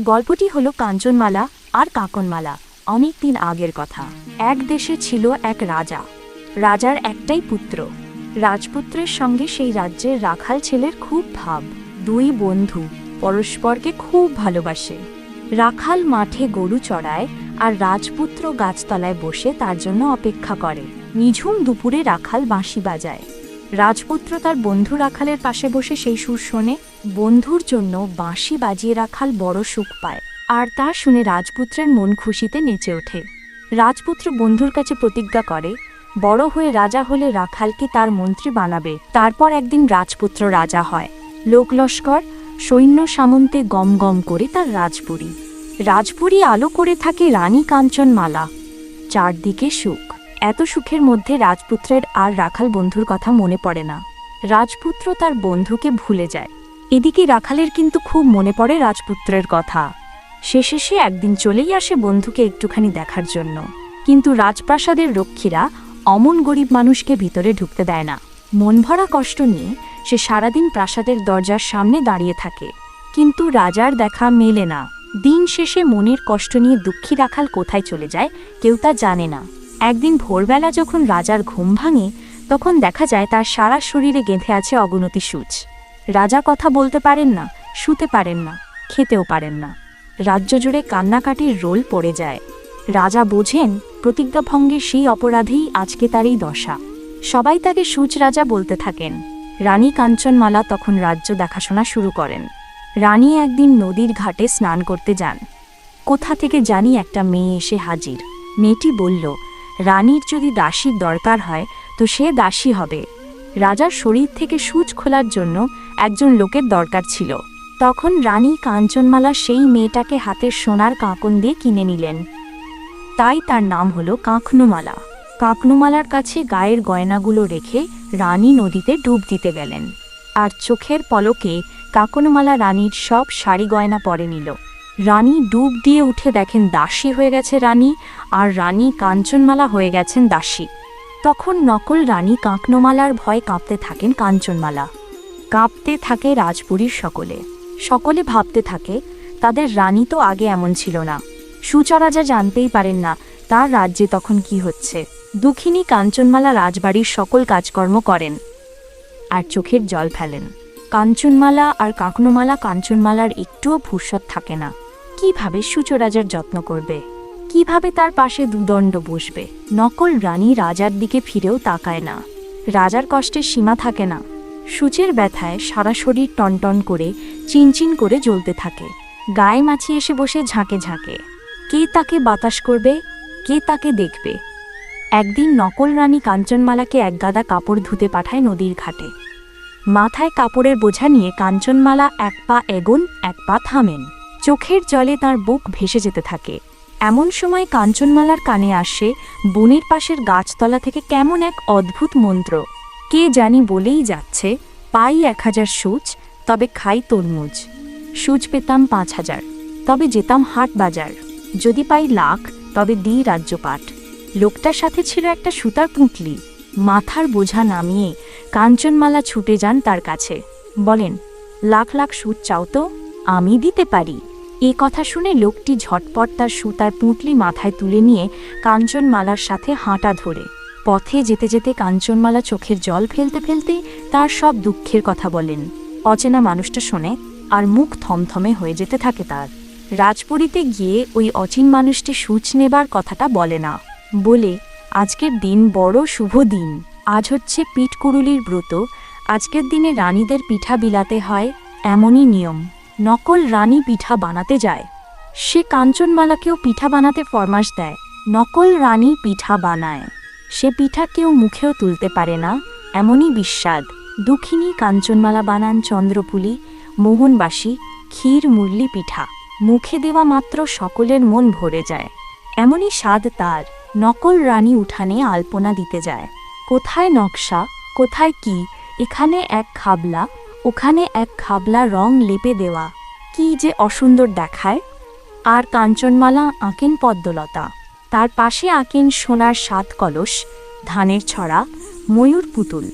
গল্পটি হলো কাঞ্চনমালা আর কাকনমালা, অনেক দিন আগের কথা। এক দেশে ছিল এক রাজা। রাজার একটাই পুত্র। রাজপুত্রের সঙ্গে সেই রাজ্যের রাখাল ছেলের খুব ভাব। দুই বন্ধু, পরস্পরকে খুব ভালোবাসে। রাখাল মাঠে গরু চড়ায় আর রাজপুত্র গাছতলায় বসে তার জন্য অপেক্ষা করে। নিঝুম দুপুরে রাখাল বাঁশি বাজায়। রাজপুত্র তার বন্ধু রাখালের পাশে বসে সেই সুর শোনে, বন্ধুর জন্য বাঁশি বাজিয়ে রাখাল বড় সুখ পায়। আর তা শুনে রাজপুত্রের মন খুশিতে নেচে ওঠে। রাজপুত্র বন্ধুর কাছে প্রতিজ্ঞা করে, বড় হয়ে রাজা হলে রাখালকে তার মন্ত্রী বানাবে? তারপর একদিন রাজপুত্র রাজা হয়। লোকলস্কর সৈন্য সামন্তে গম গম করে তার রাজপুরী। রাজপুরী আলো করে থাকে রানী কাঞ্চনমালা। চারদিকে সুখ। এত সুখের মধ্যে রাজপুত্রের আর রাখাল বন্ধুর কথা মনে পড়ে না। রাজপুত্র তার বন্ধুকে ভুলে যায়। এদিকে রাখালের কিন্তু খুব মনে পড়ে রাজপুত্রের কথা। শেষে সে একদিন চলেই আসে বন্ধুকে একটুখানি দেখার জন্য। কিন্তু রাজপ্রাসাদের রক্ষীরা অমন গরিব মানুষকে ভিতরে ঢুকতে দেয় না। মন ভরা কষ্ট নিয়ে সে সারাদিন প্রাসাদের দরজার সামনে দাঁড়িয়ে থাকে। কিন্তু রাজার দেখা মেলে না। দিন শেষে মনের কষ্ট নিয়ে দুঃখী রাখাল কোথায় চলে যায় কেউ তা জানে না। একদিন ভোরবেলা যখন রাজার ঘুম ভাঙে, তখন দেখা যায় তার সারা শরীরে গেঁথে আছে অবনতি সূচ। রাজা কথা বলতে পারেন না, শুতে পারেন না, খেতেও পারেন না। রাজ্য জুড়ে কান্নাকাটির রোল পড়ে যায়। রাজা বোঝেন, প্রতিজ্ঞাভঙ্গের সেই অপরাধেই আজকে তার এই দশা। সবাই তাকে সূচ রাজা বলতে থাকেন। রানী কাঞ্চনমালা তখন রাজ্য দেখাশোনা শুরু করেন। রানী একদিন নদীর ঘাটে স্নান করতে যান। কোথা থেকে জানি একটা মেয়ে এসে হাজির। মেয়েটি বলল রানীর যদি দাসীর দরকার হয়, তো সে দাসী হবে। রাজার শরীর থেকে সূচ খোলার জন্য একজন লোকের দরকার ছিল। তখন রানী কাঞ্চনমালা সেই মেয়েটাকে হাতের সোনার কাঁকন দিয়ে কিনে নিলেন। তাই তার নাম হলো কাঁকনুমালা। কাঁকনুমালার কাছে গায়ের গয়নাগুলো রেখে রানী নদীতে ডুব দিতে গেলেন। আর চোখের পলকে কাকনমালা রানীর সব শাড়ি গয়না পরে নিল। রানী ডুব দিয়ে উঠে দেখেন দাসী হয়ে গেছে রানী আর রানী কাঞ্চনমালা হয়ে গেছেন দাসী। তখন নকল রানী কাঁকনমালার ভয় কাঁপতে থাকেন কাঞ্চনমালা। কাঁপতে থাকে রাজপুরীর সকলে। সকলে ভাবতে থাকে, তাদের রানী তো আগে এমন ছিল না। সুচরাজা জানতেই পারেন না, তার রাজ্যে তখন কি হচ্ছে। দুঃখিনী কাঞ্চনমালা রাজবাড়ির সকল কাজকর্ম করেন আর চোখের জল ফেলেন। কাঞ্চনমালা আর কাকনমালা কাঞ্চনমালার একটুও ফুরসত থাকে না। কীভাবে সুচরাজার যত্ন করবে? কীভাবে তার পাশে দুদণ্ড বসবে? নকল রানী রাজার দিকে ফিরেও তাকায় না। রাজার কষ্টের সীমা থাকে না। সূচের ব্যথায় সারা শরীর টনটন করে, চিনচিন করে জ্বলতে থাকে। গায়ে মাছি এসে বসে ঝাঁকে ঝাঁকে। কে তাকে বাতাস করবে? কে তাকে দেখবে? একদিন নকল রানী কাঞ্চনমালাকে একগাদা কাপড় ধুতে পাঠায় নদীর ঘাটে। মাথায় কাপড়ের বোঝা নিয়ে কাঞ্চনমালা এক পা এগোন, এক পা থামেন। চোখের জলে তার বুক ভেসে যেতে থাকে। এমন সময় কাঞ্চনমালার কানে আসে বনের পাশের গাছতলা থেকে কেমন এক অদ্ভুত মন্ত্র। কে জানি বলেই যাচ্ছে, পাই এক হাজার সূচ, তবে খাই তরমুজ। সূচ পেতাম পাঁচ হাজার, তবে যেতাম হাট বাজার। যদি পাই লাখ, তবে দিই রাজ্যপাট। লোকটার সাথে ছিল একটা সুতার পুঁটলি। মাথার বোঝা নামিয়ে কাঞ্চনমালা ছুটে যান তার কাছে। বলেন, লাখ লাখ সুদ চাও তো, আমি দিতে পারি। এ কথা শুনে লোকটি ঝটপট তার সুতার পুঁটলি মাথায় তুলে নিয়ে কাঞ্চনমালার সাথে হাঁটা ধরে। পথে যেতে যেতে কাঞ্চনমালা চোখের জল ফেলতে ফেলতে তার সব দুঃখের কথা বলেন। অচেনা মানুষটা শোনে আর মুখ থমথমে হয়ে যেতে থাকে তার। রাজপুরীতে গিয়ে ওই অচিন মানুষটি সূচ নেবার কথাটা বলে না। বলে, আজকের দিন বড় শুভ দিন। আজ হচ্ছে পিঠকুরুলির ব্রত। আজকের দিনে রানীদের পিঠা বিলাতে হয় এমনই নিয়ম। নকল রানী পিঠা বানাতে যায়। সে কাঞ্চনমালাকেও পিঠা বানাতে ফরমাস দেয়। নকল রানী পিঠা বানায়। সে পিঠা কেউ মুখেও তুলতে পারে না, এমনই বিস্বাদ। দুঃখিনী কাঞ্চনমালা বানান চন্দ্রপুলি, মোহনবাসী, ক্ষীর মুরলি পিঠা। মুখে দেওয়া মাত্র সকলের মন ভরে যায়। এমনই স্বাদ তার। নকল রানী উঠানে আলপনা দিতে যায়। কোথায় নকশা, কোথায় কি, এখানে এক খাবলা ওখানে এক খাবলা রং লেপে দেওয়া। কি যে অসুন্দর দেখায়। আর কাঞ্চনমালা আঁকেন পদ্মলতা। তার পাশে আঁকেন সোনার সাত কলস, ধানের ছড়া, ময়ূর পুতুল।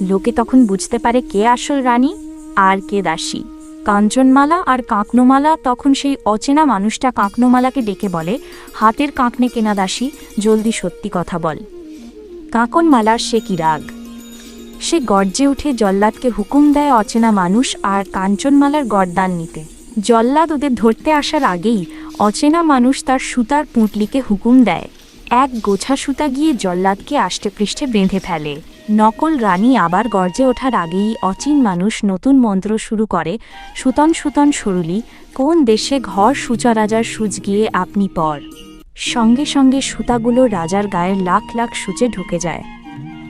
লোকে তখন বুঝতে পারে কে আসল রানী আর কে দাসী। কাঞ্চনমালা আর কাকনোমালা তখন সেই অচেনা মানুষটা কাকনোমালাকে ডেকে বলে, হাতের কাঁকনে কেনা দাসী, জলদি সত্যি কথা বল। কাকনমালার সে কি রাগ? সে গর্জে উঠে জল্লাদকে হুকুম দেয় অচেনা মানুষ আর কাঞ্চনমালার গরদান নিতে। জল্লাদ ওদের ধরতে আসার আগেই অচেনা মানুষ তার সুতার পুঁটলিকে হুকুম দেয়। এক গোছা সুতা গিয়ে জল্লাদকে আষ্টে পৃষ্ঠে বেঁধে ফেলে। নকল রানী আবার গর্জে ওঠার আগেই অচিন মানুষ নতুন মন্ত্র শুরু করে, সুতন সুতন, সরুলি, কোন দেশে ঘর সূচা রাজার সুচ গিয়ে আপনি পর? সঙ্গে সঙ্গে সুতাগুলো রাজার গায়ের লাখ লাখ সূচে ঢুকে যায়।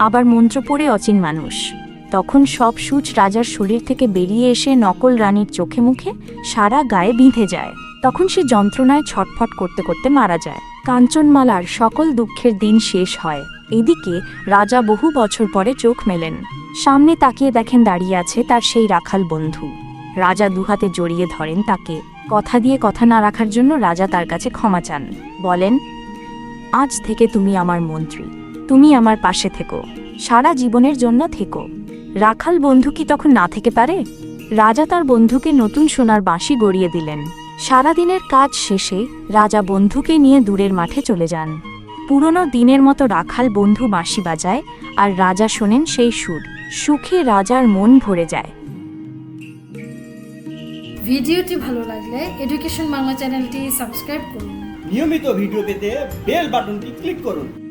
আবার মন্ত্র পড়ে অচিন মানুষ। তখন সব সূচ রাজার শরীর থেকে বেরিয়ে এসে নকল রানীর চোখে মুখে সারা গায়ে বিঁধে যায়। তখন সে যন্ত্রণায় ছটফট করতে করতে মারা যায়। কাঞ্চনমালার সকল দুঃখের দিন শেষ হয়। এদিকে রাজা বহু বছর পরে চোখ মেলেন। সামনে তাকিয়ে দেখেন দাঁড়িয়ে আছে তার সেই রাখাল বন্ধু। রাজা দুহাতে জড়িয়ে ধরেন তাকে। কথা দিয়ে কথা না রাখার জন্য রাজা তার কাছে ক্ষমা চান। বলেন, আজ থেকে তুমি আমার মন্ত্রী। তুমি আমার পাশে থেকো। সারা জীবনের জন্য থেকো। রাখাল বন্ধু কি তখন না থেকে পারে? রাজা তার বন্ধুকে নতুন সোনার বাঁশি গড়িয়ে দিলেন। সারাদিনের কাজ শেষে রাজা বন্ধুকে নিয়ে দূরের মাঠে চলে যান। পুরনো দিনের মতো রাখাল বন্ধু বাঁশি বাজায় আর রাজা শোনেন সেই সুর। সুখে রাজার মন ভরে যায়। ভিডিওটি ভালো লাগলে এডুকেশন বাংলা চ্যানেলটি সাবস্ক্রাইব করুন। নিয়মিত ভিডিও পেতে বেল বাটনটি ক্লিক করুন।